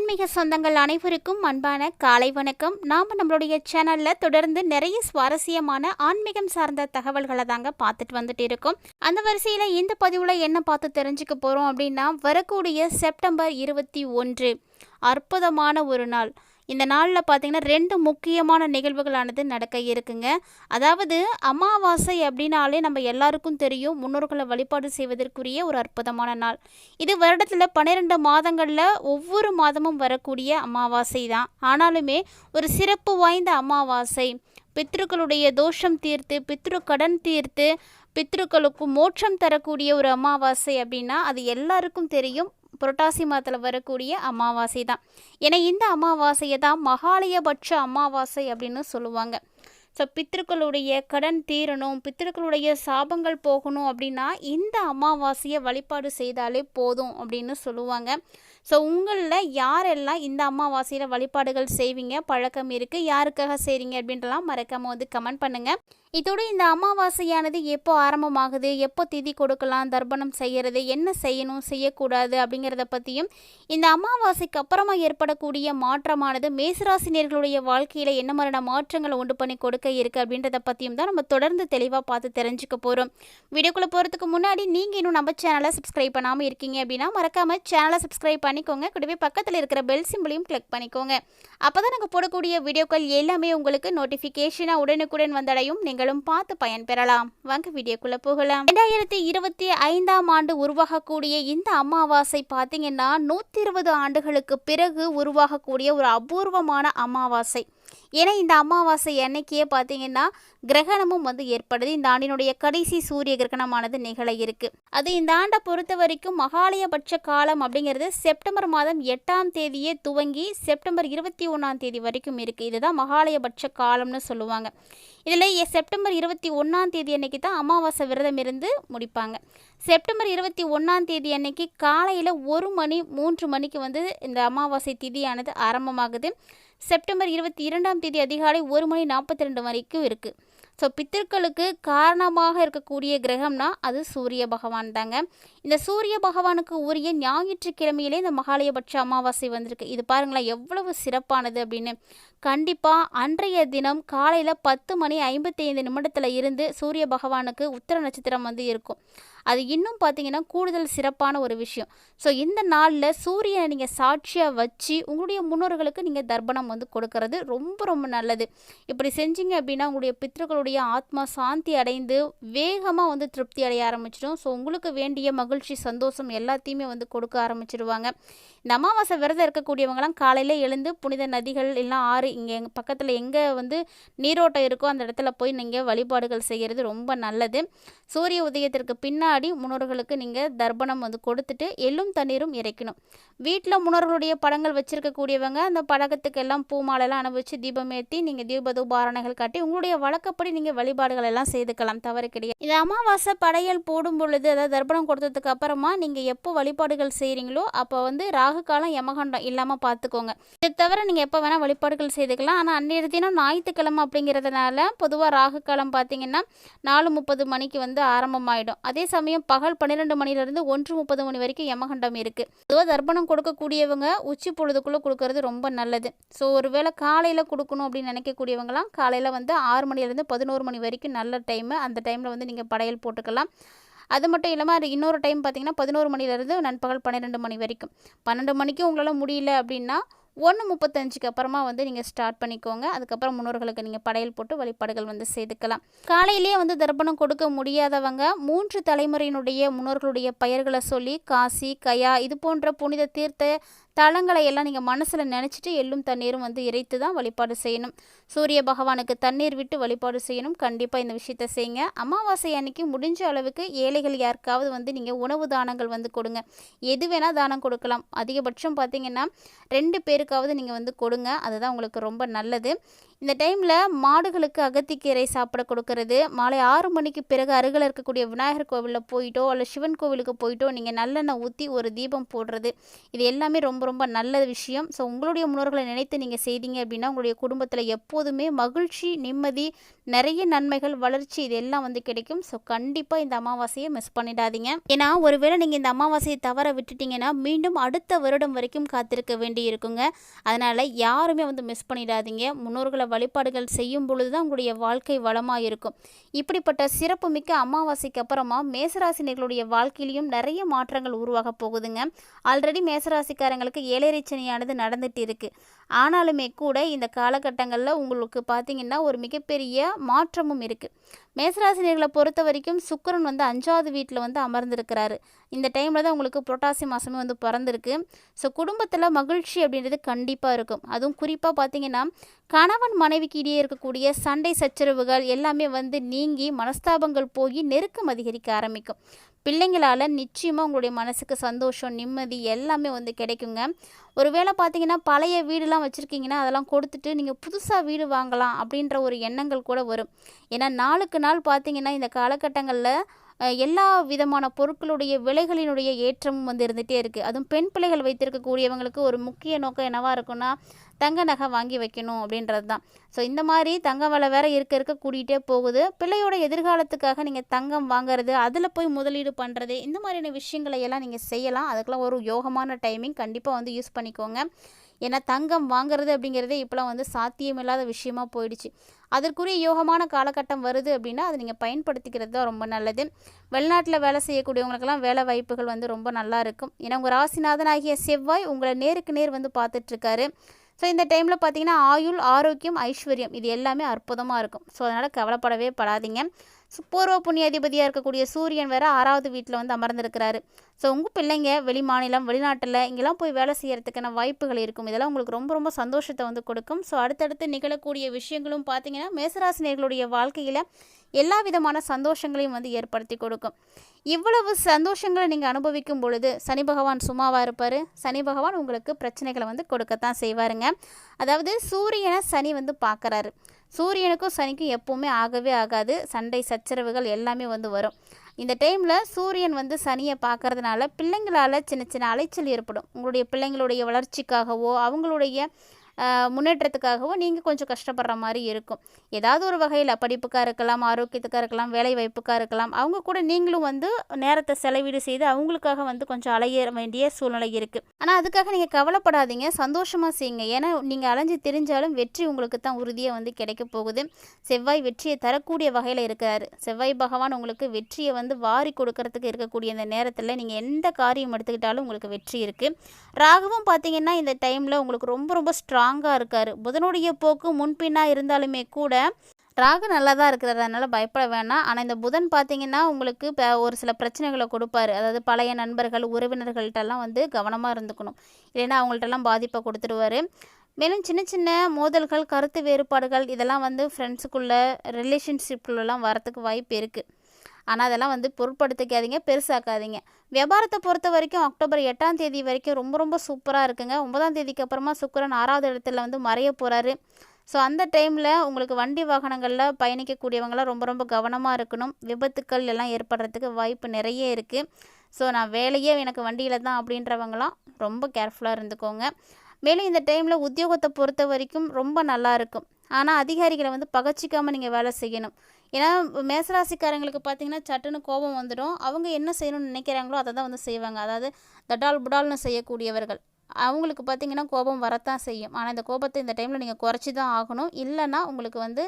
ஆன்மீக சொந்தங்கள் அனைவருக்கும் அன்பான காலை வணக்கம். நாம் நம்மளுடைய சேனலில் தொடர்ந்து நிறைய சுவாரஸ்யமான ஆன்மீகம் சார்ந்த தகவல்களை தாங்க பார்த்துட்டு வந்துட்டு இருக்கோம். அந்த வரிசையில் இந்த பதிவில் என்ன பார்த்து தெரிஞ்சுக்க போகிறோம் அப்படின்னா வரக்கூடிய செப்டம்பர் இருபத்தி ஒன்று அற்புதமான ஒரு நாள். இந்த நாளில் பார்த்தீங்கன்னா ரெண்டு முக்கியமான நிகழ்வுகளானது நடக்க இருக்குங்க. அதாவது அமாவாசை அப்படின்னாலே நம்ம எல்லாருக்கும் தெரியும். முன்னோர்களை வழிபாடு செய்வதற்குரிய ஒரு அற்புதமான நாள். இது வருடத்தில் பன்னிரெண்டு மாதங்களில் ஒவ்வொரு மாதமும் வரக்கூடிய அமாவாசை தான். ஆனாலுமே ஒரு சிறப்பு வாய்ந்த அமாவாசை. பித்ருக்களுடைய தோஷம் தீர்த்து பித்ரு கடன் தீர்த்து பித்ருக்களுக்கு மோட்சம் தரக்கூடிய ஒரு அமாவாசை அப்படின்னா அது எல்லாருக்கும் தெரியும். புரட்டாசி மாதத்தில் வரக்கூடிய அமாவாசை தான். ஏன்னா இந்த அமாவாசையை தான் மகாலயபட்ச அமாவாசை அப்படின்னு சொல்லுவாங்க. ஸோ பித்திருக்களுடைய கடன் தீரணும் பித்திருக்களுடைய சாபங்கள் போகணும் அப்படின்னா இந்த அமாவாசையை வழிபாடு செய்தாலே போதும் அப்படின்னு சொல்லுவாங்க. ஸோ உங்களில் யாரெல்லாம் இந்த அமாவாசையில் வழிபாடுகள் செய்வீங்க பழக்கம் இருக்குது யாருக்காக செய்கிறீங்க அப்படின்றலாம் மறக்காமல் வந்து கமெண்ட் பண்ணுங்கள் இதோடு இந்த அமாவாசையானது எப்போ ஆரம்பமாகுது எப்போ திதி கொடுக்கலாம் தர்ப்பணம் செய்கிறது என்ன செய்யணும் செய்யக்கூடாது அப்படிங்கிறத பற்றியும் இந்த அமாவாசைக்கு அப்புறமா ஏற்படக்கூடிய மாற்றமானது மேசராசினியர்களுடைய வாழ்க்கையில் என்ன மாதிரியான மாற்றங்களை உண்டு பண்ணி வாழ்க்கை இருக்குது அப்படின்றத பற்றியும் தான் நம்ம தொடர்ந்து தெளிவாக பார்த்து தெரிஞ்சுக்க போகிறோம் வீடியோக்குள்ளே போகிறதுக்கு முன்னாடி நீங்கள் இன்னும் நம்ம சேனலை சப்ஸ்கிரைப் பண்ணாமல் இருக்கீங்க அப்படின்னா மறக்காமல் சேனலை சப்ஸ்கிரைப் பண்ணிக்கோங்க. கூடவே பக்கத்தில் இருக்கிற பெல் சிம்பிளையும் கிளிக் பண்ணிக்கோங்க. அப்போ தான் நாங்கள் போடக்கூடிய வீடியோக்கள் எல்லாமே உங்களுக்கு நோட்டிஃபிகேஷனாக உடனுக்குடன் வந்தடையும். நீங்களும் பார்த்து பயன்பெறலாம். வாங்க வீடியோக்குள்ளே போகலாம். ரெண்டாயிரத்தி இருபத்தி ஐந்தாம் ஆண்டு உருவாகக்கூடிய இந்த அமாவாசை பார்த்தீங்கன்னா நூற்றி இருபது ஆண்டுகளுக்கு பிறகு உருவாகக்கூடிய ஒரு அபூர்வமான அமாவாசை. ஏன்னா இந்த அமாவாசை அன்னைக்கே பார்த்தீங்கன்னா கிரகணமும் வந்து ஏற்படுது. இந்த ஆண்டினுடைய கடைசி சூரிய கிரகணமானது நிகழ இருக்கு. அது இந்த ஆண்டை பொறுத்த வரைக்கும் மகாலயபட்ச காலம் அப்படிங்கிறது செப்டம்பர் மாதம் எட்டாம் தேதியே துவங்கி செப்டம்பர் இருபத்தி ஒன்றாம் தேதி வரைக்கும் இருக்குது இதுதான் மகாலயபட்ச காலம்னு சொல்லுவாங்க. இதில் செப்டம்பர் இருபத்தி ஒன்றாம் தேதி அன்னைக்கு தான் அமாவாசை விரதம் இருந்து முடிப்பாங்க. செப்டம்பர் இருபத்தி ஒன்றாம் தேதி அன்னைக்கு காலையில் ஒரு மணி மூன்று மணிக்கு வந்து இந்த அமாவாசை திதியானது ஆரம்பமாகுது. செப்டம்பர் இருபத்தி இரண்டாம் தேதி அதிகாலை ஒரு மணி நாற்பத்தி ரெண்டு வரைக்கும் இருக்குது ஸோ பித்திருக்களுக்கு காரணமாக இருக்கக்கூடிய கிரகம்னா அது சூரிய பகவான் தாங்க. இந்த சூரிய பகவானுக்கு உரிய ஞாயிற்றுக்கிழமையிலே இந்த மகாலயபட்ச அமாவாசை வந்திருக்கு. இது பாருங்களேன் எவ்வளவு சிறப்பானது அப்படின்னு. கண்டிப்பாக அன்றைய தினம் காலையில் பத்து மணி ஐம்பத்தி ஐந்து நிமிடத்தில் இருந்து சூரிய பகவானுக்கு உத்தர நட்சத்திரம் வந்து இருக்கும். அது இன்னும் பார்த்தீங்கன்னா கூடுதல் சிறப்பான ஒரு விஷயம். ஸோ இந்த நாளில் சூரியனை நீங்கள் சாட்சியாக வச்சு உங்களுடைய முன்னோர்களுக்கு நீங்கள் தர்ப்பணம் வந்து கொடுக்கறது ரொம்ப ரொம்ப நல்லது. இப்படி செஞ்சீங்க அப்படின்னா உங்களுடைய பித்ருக்களுடைய ஆத்மா சாந்தி அடைந்து வேகமாக வந்து திருப்தி அடைய ஆரம்பிச்சிடும். ஸோ உங்களுக்கு வேண்டிய மகிழ்ச்சி சந்தோஷம் எல்லாத்தையுமே வந்து கொடுக்க ஆரம்பிச்சிடுவாங்க இந்த அமாவாசை விரதம் இருக்கக்கூடியவங்களாம் காலையில் எழுந்து புனித நதிகள் எல்லாம் ஆறு இங்கே எங்கள் பக்கத்தில் எங்கே வந்து நீரோட்டம் இருக்கோ அந்த இடத்துல போய் நீங்கள் வழிபாடுகள் செய்கிறது ரொம்ப நல்லது. சூரிய உதயத்திற்கு பின்னாடி முன்னோர்களுக்கு நீங்கள் தர்ப்பணம் வந்து கொடுத்துட்டு எள்ளும் தண்ணீரும் இறைக்கணும். வீட்டில் முன்னோர்களுடைய படங்கள் வச்சுருக்கக்கூடியவங்க அந்த படகத்துக்கு எல்லாம் பூ அனுபவிச்சு தீபம் ஏற்றி நீங்கள் தீபதூபாரணைகள் காட்டி உங்களுடைய வழக்கப்படி நீங்கள் வழிபாடுகள் எல்லாம் செய்துக்கலாம் தவறு கிடையாது. இந்த அமாவாசை படையல் போடும் பொழுது அதாவது தர்ப்பணம் கொடுத்ததுக்கு அப்புறமா நீங்கள் எப்போ வழிபாடுகள் செய்கிறீங்களோ அப்போ வந்து ராகு காலம் யமகண்டம் இல்லாமல் பார்த்துக்கோங்க இதை தவிர நீங்கள் எப்போ வேணால் வழிபாடுகள் செய்துக்கலாம். ஆனால் அன்றைய தினம் ஞாயிற்றுக்கிழமை அப்படிங்கிறதுனால பொதுவாக ராகு காலம் பார்த்தீங்கன்னா நாலு முப்பது மணிக்கு வந்து ஆரம்பமாயிடும். அதே சமயம் பகல் பன்னிரெண்டு மணிலேருந்து ஒன்று முப்பது மணி வரைக்கும் யமகண்டம் இருக்குது பொதுவாக தர்ப்பணம் கொடுக்கக்கூடியவங்க உச்சி பொழுதுக்குள்ளே கொடுக்கறது ரொம்ப நல்லது. ஸோ ஒருவேளை காலையில் கொடுக்கணும் அப்படின்னு நினைக்கக்கூடியவங்களாம் காலையில் வந்து ஆறு மணிலேருந்து பதினோரு மணி வரைக்கும் நல்ல டைமு அந்த டைமில் வந்து நீங்கள் படையல் போட்டுக்கலாம். அது மட்டும் இல்லாமல் அது இன்னொரு டைம் பார்த்தீங்கன்னா பதினோரு மணிலேருந்து நண்பகல் பன்னிரெண்டு மணி வரைக்கும். பன்னெண்டு மணிக்கு உங்களால் முடியல அப்படின்னா ஒன்று முப்பத்தஞ்சுக்கு அப்புறமா வந்து நீங்கள் ஸ்டார்ட் பண்ணிக்கோங்க. அதுக்கப்புறம் முன்னோர்களுக்கு நீங்கள் படையல் போட்டு வழிபாடுகள் வந்து செய்துக்கலாம். காலையிலேயே வந்து தர்ப்பணம் கொடுக்க முடியாதவங்க மூன்று தலைமுறையினுடைய முன்னோர்களுடைய பெயர்களை சொல்லி காசி கயா இது போன்ற புனித தீர்த்த தலங்களை எல்லாம் நீங்கள் மனசில் நினச்சிட்டு எள்ளும் தண்ணீரும் வந்து இறைத்து தான் வழிபாடு செய்யணும். சூரிய பகவானுக்கு தண்ணீர் விட்டு வழிபாடு செய்யணும். கண்டிப்பாக இந்த விஷயத்த செய்யுங்க. அமாவாசை அன்னைக்கு முடிஞ்ச அளவுக்கு ஏழைகள் யாருக்காவது வந்து நீங்கள் உணவு தானங்கள் வந்து கொடுங்க. எது வேணால் தானம் கொடுக்கலாம். அதிகபட்சம் பார்த்தீங்கன்னா ரெண்டு பேருக்காவது நீங்கள் வந்து கொடுங்க. அதுதான் உங்களுக்கு ரொம்ப நல்லது. இந்த டைமில் மாடுகளுக்கு அகத்திக்கீரை சாப்பிட கொடுக்கறது. மாலை ஆறு மணிக்கு பிறகு அருகில் இருக்கக்கூடிய விநாயகர் கோவிலில் போயிட்டோ அல்ல சிவன் கோவிலுக்கு போயிட்டோ நீங்கள் நல்லெண்ணெய் ஊற்றி ஒரு தீபம் போடுறது. இது எல்லாமே ரொம்ப ரொம்ப ரொம்ப நல்ல விஷயம். ஸோ உங்களுடைய முன்னோர்களை நினைத்து நீங்கள் செய்தீங்க அப்படின்னா உங்களுடைய குடும்பத்தில் எப்போதுமே மகிழ்ச்சி நிம்மதி நிறைய நன்மைகள் வளர்ச்சி இது எல்லாம் வந்து கிடைக்கும். ஸோ கண்டிப்பாக இந்த அமாவாசையை மிஸ் பண்ணிடாதீங்க. ஏன்னா ஒருவேளை நீங்கள் இந்த அமாவாசையை தவற விட்டுட்டீங்கன்னா மீண்டும் அடுத்த வருடம் வரைக்கும் காத்திருக்க வேண்டி இருக்குங்க அதனால் யாருமே வந்து மிஸ் பண்ணிடாதீங்க. முன்னோர்களை வழிபாடுகள் செய்யும் பொழுது தான் உங்களுடைய வாழ்க்கை வளமாக இருக்கும் இப்படிப்பட்ட சிறப்புமிக்க அமாவாசைக்கு அப்புறமா மேசராசினியர்களுடைய வாழ்க்கையிலையும் நிறைய மாற்றங்கள் உருவாக போகுதுங்க. ஆல்ரெடி மேசராசிக்காரங்களுக்கு ஏழரை சனியானது நடந்துட்டு இருக்கு ஆனாலுமே கூட இந்த காலகட்டங்களில் உங்களுக்கு பார்த்தீங்கன்னா ஒரு மிகப்பெரிய மாற்றமும் இருக்குது மேசராசினியர்களை பொறுத்த வரைக்கும் சுக்கரன் வந்து அஞ்சாவது வீட்டில் வந்து அமர்ந்திருக்கிறாரு. இந்த டைமில் தான் உங்களுக்கு புரட்டாசி மாதமே வந்து பிறந்திருக்கு. ஸோ குடும்பத்தில் மகிழ்ச்சி அப்படின்றது கண்டிப்பாக இருக்கும். அதுவும் குறிப்பாக பார்த்தீங்கன்னா கணவன் மனைவிக்கு இடையே இருக்கக்கூடிய சண்டை சச்சரவுகள் எல்லாமே வந்து நீங்கி மனஸ்தாபங்கள் போய் நெருக்கம் அதிகரிக்க ஆரம்பிக்கும். பிள்ளைங்களால் நிச்சயமாக உங்களுடைய மனசுக்கு சந்தோஷம் நிம்மதி எல்லாமே வந்து கிடைக்குங்க. ஒருவேளை பார்த்தீங்கன்னா பழைய வீடுலாம் வச்சுருக்கீங்கன்னா அதெல்லாம் கொடுத்துட்டு நீங்கள் புதுசாக வீடு வாங்கலாம் அப்படின்ற ஒரு எண்ணங்கள் கூட வரும். ஏன்னா நாளுக்கு நாள் பார்த்தீங்கன்னா இந்த காலகட்டங்களில் எல்லா விதமான பொருட்களுடைய விலைகளினுடைய ஏற்றமும் வந்து இருந்துகிட்டே இருக்குது அதுவும் பெண் பிள்ளைகள் வைத்திருக்கக்கூடியவங்களுக்கு ஒரு முக்கிய நோக்கம் என்னவாக இருக்குன்னா தங்க நகை வாங்கி வைக்கணும் அப்படின்றது தான். ஸோ இந்த மாதிரி தங்க விலை வேறு இருக்க இருக்க கூட்டிகிட்டே போகுது. பிள்ளையோட எதிர்காலத்துக்காக நீங்கள் தங்கம் வாங்குறது அதில் போய் முதலீடு பண்ணுறது இந்த மாதிரியான விஷயங்களை எல்லாம் நீங்கள் செய்யலாம். அதுக்கெல்லாம் ஒரு யோகமான டைமிங் கண்டிப்பாக வந்து யூஸ் பண்ணிக்கோங்க. ஏன்னா தங்கம் வாங்குறது அப்படிங்கிறதே இப்போலாம் வந்து சாத்தியமில்லாத விஷயமா போயிடுச்சு. அதற்குரிய யோகமான காலகட்டம் வருது அப்படின்னா அதை நீங்கள் பயன்படுத்திக்கிறது தான் ரொம்ப நல்லது. வெளிநாட்டில் வேலை செய்யக்கூடியவங்களுக்கெல்லாம் வேலை வாய்ப்புகள் வந்து ரொம்ப நல்லா இருக்கும். ஏன்னா உங்கள் ராசிநாதனாகிய செவ்வாய் உங்களை நேருக்கு நேர் வந்து பார்த்துட்ருக்காரு. ஸோ இந்த டைமில் பார்த்தீங்கன்னா ஆயுள் ஆரோக்கியம் ஐஸ்வர்யம் இது எல்லாமே அற்புதமாக இருக்கும். ஸோ அதனால் கவலைப்படவே படாதீங்க. பூர்வ புண்ணியாதிபதியாக இருக்கக்கூடிய சூரியன் வேறு ஆறாவது வீட்டில் வந்து அமர்ந்திருக்கிறாரு. ஸோ உங்கள் பிள்ளைங்க வெளி மாநிலம் வெளிநாட்டில் இங்கெல்லாம் போய் வேலை செய்கிறதுக்கான வாய்ப்புகள் இருக்கும். இதெல்லாம் உங்களுக்கு ரொம்ப ரொம்ப சந்தோஷத்தை வந்து கொடுக்கும். ஸோ அடுத்தடுத்து நிகழக்கூடிய விஷயங்களும் பார்த்தீங்கன்னா மேசராசினியர்களுடைய வாழ்க்கையில் எல்லா விதமான சந்தோஷங்களையும் வந்து ஏற்படுத்தி கொடுக்கும். இவ்வளவு சந்தோஷங்களை நீங்கள் அனுபவிக்கும் பொழுது சனி பகவான் சும்மாவாக இருப்பார். சனி பகவான் உங்களுக்கு பிரச்சனைகளை வந்து கொடுக்கத்தான் செய்வாருங்க. அதாவது சூரியனை சனி வந்து பார்க்குறாரு சூரியனுக்கும் சனிக்கும் எப்போவுமே ஆகவே ஆகாது. சண்டை சச்சரவுகள் எல்லாமே வந்து வரும். இந்த டைமில் சூரியன் வந்து சனியை பார்க்கறதுனால பிள்ளைங்களால் சின்ன சின்ன அலைச்சல் ஏற்படும். உங்களுடைய பிள்ளைங்களுடைய வளர்ச்சிக்காகவோ அவங்களுடைய முன்னேற்றத்துக்காகவும் நீங்கள் கொஞ்சம் கஷ்டப்படுற மாதிரி இருக்கும். ஏதாவது ஒரு வகையில் படிப்புக்காக இருக்கலாம் ஆரோக்கியத்துக்காக இருக்கலாம் வேலை வாய்ப்புக்காக இருக்கலாம் அவங்க கூட நீங்களும் வந்து நேரத்தை செலவீடு செய்து அவங்களுக்காக வந்து கொஞ்சம் அலைய வேண்டிய சூழ்நிலை இருக்குது ஆனால் அதுக்காக நீங்கள் கவலைப்படாதீங்க சந்தோஷமாக செய்யுங்க. ஏன்னா நீங்கள் அலைஞ்சு தெரிஞ்சாலும் வெற்றி உங்களுக்கு தான் உறுதியாக வந்து கிடைக்க போகுது. செவ்வாய் வெற்றியை தரக்கூடிய வகையில் இருக்கிறாரு செவ்வாய் பகவான் உங்களுக்கு வெற்றியை வந்து வாரி கொடுக்கறதுக்கு இருக்கக்கூடிய இந்த நேரத்தில் நீங்கள் எந்த காரியம் எடுத்துக்கிட்டாலும் உங்களுக்கு வெற்றி இருக்குது ராகவும் பார்த்தீங்கன்னா இந்த டைமில் உங்களுக்கு ரொம்ப ரொம்ப ஸ்ட்ராங் ஸ்ட்ராங்காக இருக்கார். புதனுடைய போக்கு முன்பின்னாக இருந்தாலுமே கூட ராகு நல்லா தான் இருக்கிறது அதனால் பயப்பட வேணாம். ஆனால் இந்த புதன் பார்த்தீங்கன்னா உங்களுக்கு இப்போ ஒரு சில பிரச்சனைகளை கொடுப்பாரு. அதாவது பழைய நண்பர்கள் உறவினர்கள்ட்டெல்லாம் வந்து கவனமாக இருந்துக்கணும். இல்லைன்னா அவங்கள்ட்டெல்லாம் பாதிப்பை கொடுத்துருவாரு மேலும் சின்ன சின்ன மோதல்கள் கருத்து வேறுபாடுகள் இதெல்லாம் வந்து ஃப்ரெண்ட்ஸுக்குள்ளே ரிலேஷன்ஷிப்குள்ளெல்லாம் வரத்துக்கு வாய்ப்பு இருக்குது ஆனால் அதெல்லாம் வந்து பொருட்படுத்திக்காதீங்க பெருசாக்காதீங்க. வியாபாரத்தை பொறுத்த வரைக்கும் அக்டோபர் எட்டாம் தேதி வரைக்கும் ரொம்ப ரொம்ப சூப்பராக இருக்குங்க. ஒன்பதாம் தேதிக்கு அப்புறமா சுக்கிரன் ஆறாவது இடத்துல வந்து மறைய போகிறாரு ஸோ அந்த டைமில் உங்களுக்கு வண்டி வாகனங்களில் பயணிக்கக்கூடியவங்களாம் ரொம்ப ரொம்ப கவனமாக இருக்கணும். விபத்துக்கள் எல்லாம் ஏற்படுறதுக்கு வாய்ப்பு நிறைய இருக்குது ஸோ நான் வேலையே எனக்கு வண்டியில் தான் அப்படின்றவங்களாம் ரொம்ப கேர்ஃபுல்லாக இருந்துக்கோங்க. மேலும் இந்த டைமில் உத்தியோகத்தை பொறுத்த வரைக்கும் ரொம்ப நல்லா இருக்கும். ஆனால் அதிகாரிகளை வந்து பகச்சிக்காமல் நீங்கள் வேலை செய்யணும். ஏன்னா மேசராசிக்காரங்களுக்கு பார்த்திங்கன்னா சட்டுன்னு கோபம் வந்துடும். அவங்க என்ன செய்யணும்னு நினைக்கிறாங்களோ அதை தான் வந்து செய்வாங்க. அதாவது தடால் புடால்னு செய்யக்கூடியவர்கள். அவங்களுக்கு பார்த்திங்கன்னா கோபம் வரத்தான் செய்யும். ஆனால் இந்த கோபத்தை இந்த டைமில் நீங்கள் குறைச்சி தான் ஆகணும். இல்லைன்னா உங்களுக்கு வந்து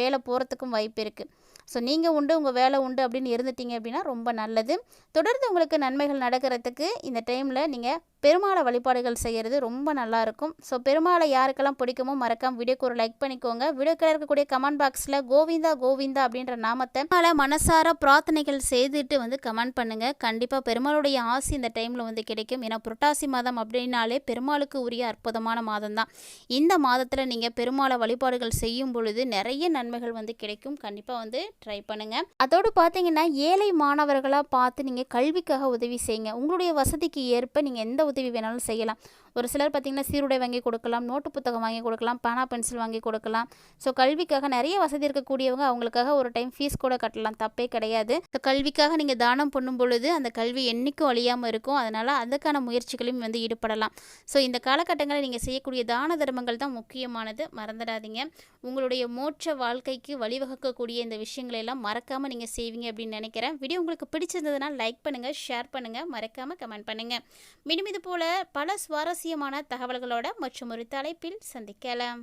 வேலை போகிறதுக்கும் வாய்ப்பு இருக்குது ஸோ நீங்கள் உண்டு உங்கள் வேலை உண்டு அப்படின்னு இருந்துட்டீங்க அப்படின்னா ரொம்ப நல்லது. தொடர்ந்து உங்களுக்கு நன்மைகள் நடக்கிறதுக்கு இந்த டைமில் நீங்கள் பெருமாளை வழிபாடுகள் செய்கிறது ரொம்ப நல்லாயிருக்கும் ஸோ பெருமாளை யாருக்கெல்லாம் பிடிக்குமோ மறக்காம வீடியோக்கு ஒரு லைக் பண்ணிக்கோங்க. வீடியோக்கில் இருக்கக்கூடிய கமெண்ட் பாக்ஸில் கோவிந்தா கோவிந்தா அப்படின்ற நாமத்தை பல மனசார பிரார்த்தனைகள் செய்துட்டு வந்து கமெண்ட் பண்ணுங்கள் கண்டிப்பாக பெருமாளுடைய ஆசி இந்த டைமில் வந்து கிடைக்கும். ஏன்னா புரட்டாசி மாதம் அப்படின்னாலே பெருமாளுக்கு உரிய அற்புதமான மாதம் தான் இந்த மாதத்தில் நீங்கள் பெருமாளை வழிபாடுகள் செய்யும் பொழுது நிறைய நன்மைகள் வந்து கிடைக்கும். கண்டிப்பாக வந்து ட்ரை பண்ணுங்கள் அதோடு பார்த்தீங்கன்னா ஏழை மாணவர்களாக பார்த்து நீங்கள் கல்விக்காக உதவி செய்யுங்க. உங்களுடைய வசதிக்கு ஏற்ப நீங்கள் எந்த உதவி வேணாலும் செய்யலாம். ஒரு சிலர் பார்த்திங்கன்னா சீருடை வாங்கி கொடுக்கலாம் நோட்டு புத்தகம் வாங்கி கொடுக்கலாம் பேனா பென்சில் வாங்கி கொடுக்கலாம். ஸோ கல்விக்காக நிறைய வசதி இருக்கக்கூடியவங்க அவங்களுக்காக ஒரு டைம் ஃபீஸ் கூட கட்டலாம். தப்பே கிடையாது. ஸோ கல்விக்காக நீங்கள் தானம் பண்ணும் பொழுது அந்த கல்வி என்றைக்கும் அழியாமல் இருக்கும். அதனால் அதுக்கான முயற்சிகளையும் வந்து ஈடுபடலாம். ஸோ இந்த காலகட்டங்களில் நீங்கள் செய்யக்கூடிய தான தர்மங்கள் தான் முக்கியமானது. மறந்துடாதீங்க. உங்களுடைய மோட்ச வாழ்க்கைக்கு வழிவகுக்கக்கூடிய இந்த விஷயங்களை எல்லாம் மறக்காமல் நீங்கள் செய்வீங்க அப்படின்னு நினைக்கிறேன். வீடியோ உங்களுக்கு பிடிச்சிருந்ததுனால் லைக் பண்ணுங்கள் ஷேர் பண்ணுங்கள் மறக்காமல் கமெண்ட் பண்ணுங்கள் மீண்டும் இது போல் பல சுவாரஸ்யமான தகவல்களோட மற்றும் ஒரு தலைப்பில் சந்திக்கலாம்.